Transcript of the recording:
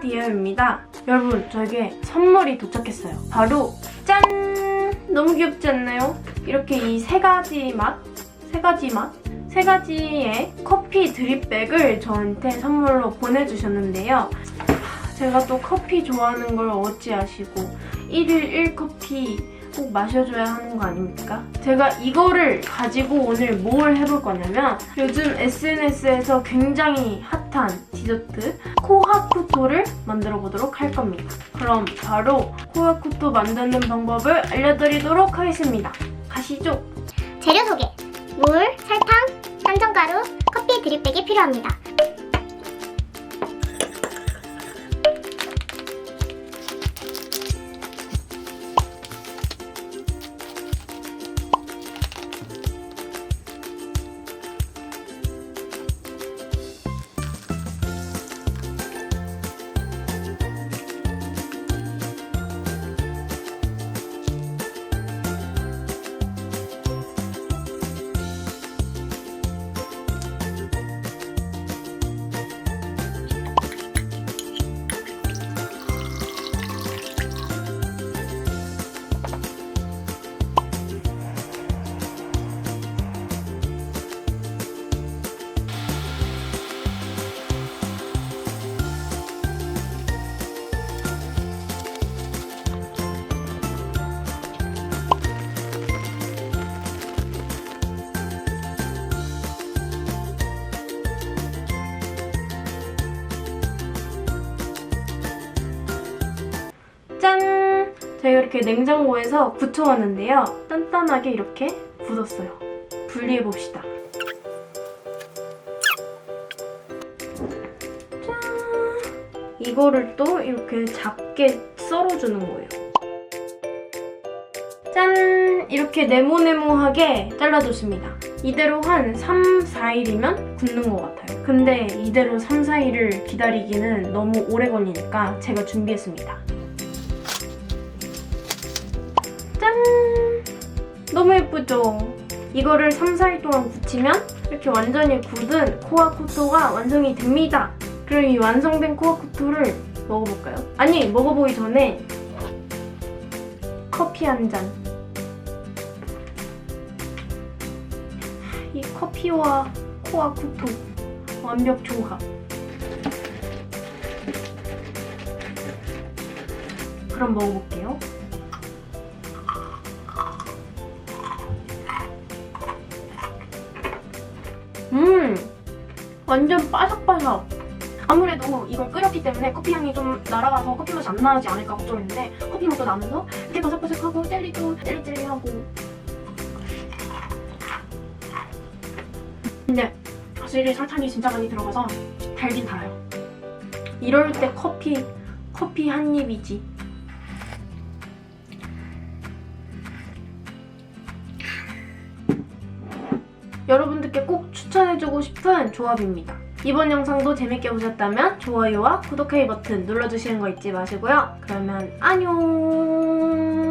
디에어입니다. 여러분, 저에게 선물이 도착했어요. 바로 짠! 너무 귀엽지 않나요? 이렇게 이 세 가지 맛, 세 가지 맛, 세 가지의 커피 드립백을 저한테 선물로 보내주셨는데요. 제가 또 커피 좋아하는 걸 어찌 아시고 1일 1커피 꼭 마셔줘야 하는 거 아닙니까? 제가 이거를 가지고 오늘 뭘 해볼 거냐면 요즘 SNS에서 굉장히 핫 한 디저트 코하쿠토를 만들어 보도록 할 겁니다. 그럼 바로 코하쿠토 만드는 방법을 알려드리도록 하겠습니다. 가시죠. 재료 소개. 물, 설탕, 산정가루, 커피 드립백이 필요합니다. 제가 이렇게 냉장고에서 굳혀왔는데요. 단단하게 이렇게 굳었어요. 분리해봅시다. 짠! 이거를 또 이렇게 작게 썰어주는 거예요. 짠! 이렇게 네모네모하게 잘라줬습니다. 이대로 한 3, 4일이면 굳는 것 같아요. 근데 이대로 3, 4일을 기다리기는 너무 오래 걸리니까 제가 준비했습니다. 너무 예쁘죠? 이거를 3, 4일 동안 굳히면 이렇게 완전히 굳은 코아쿠토가 완성이 됩니다. 그럼 이 완성된 코아쿠토를 먹어볼까요? 아니, 먹어보기 전에 커피 한 잔. 이 커피와 코아쿠토 완벽 조합. 그럼 먹어볼게요. 완전 바삭바삭. 아무래도 이걸 끓였기 때문에 커피 향이 좀 날아가서 커피 맛이 안 나지 않을까 걱정했는데 커피 맛도 나면서 되게 바삭바삭하고 젤리도 젤리젤리하고. 근데 확실히 설탕이 진짜 많이 들어가서 달긴 달아요. 이럴 때 커피 커피 한 입이지. 여러분들께 꼭 추천해주고 싶은 조합입니다. 이번 영상도 재밌게 보셨다면 좋아요와 구독하기 버튼 눌러주시는 거 잊지 마시고요. 그러면 안녕!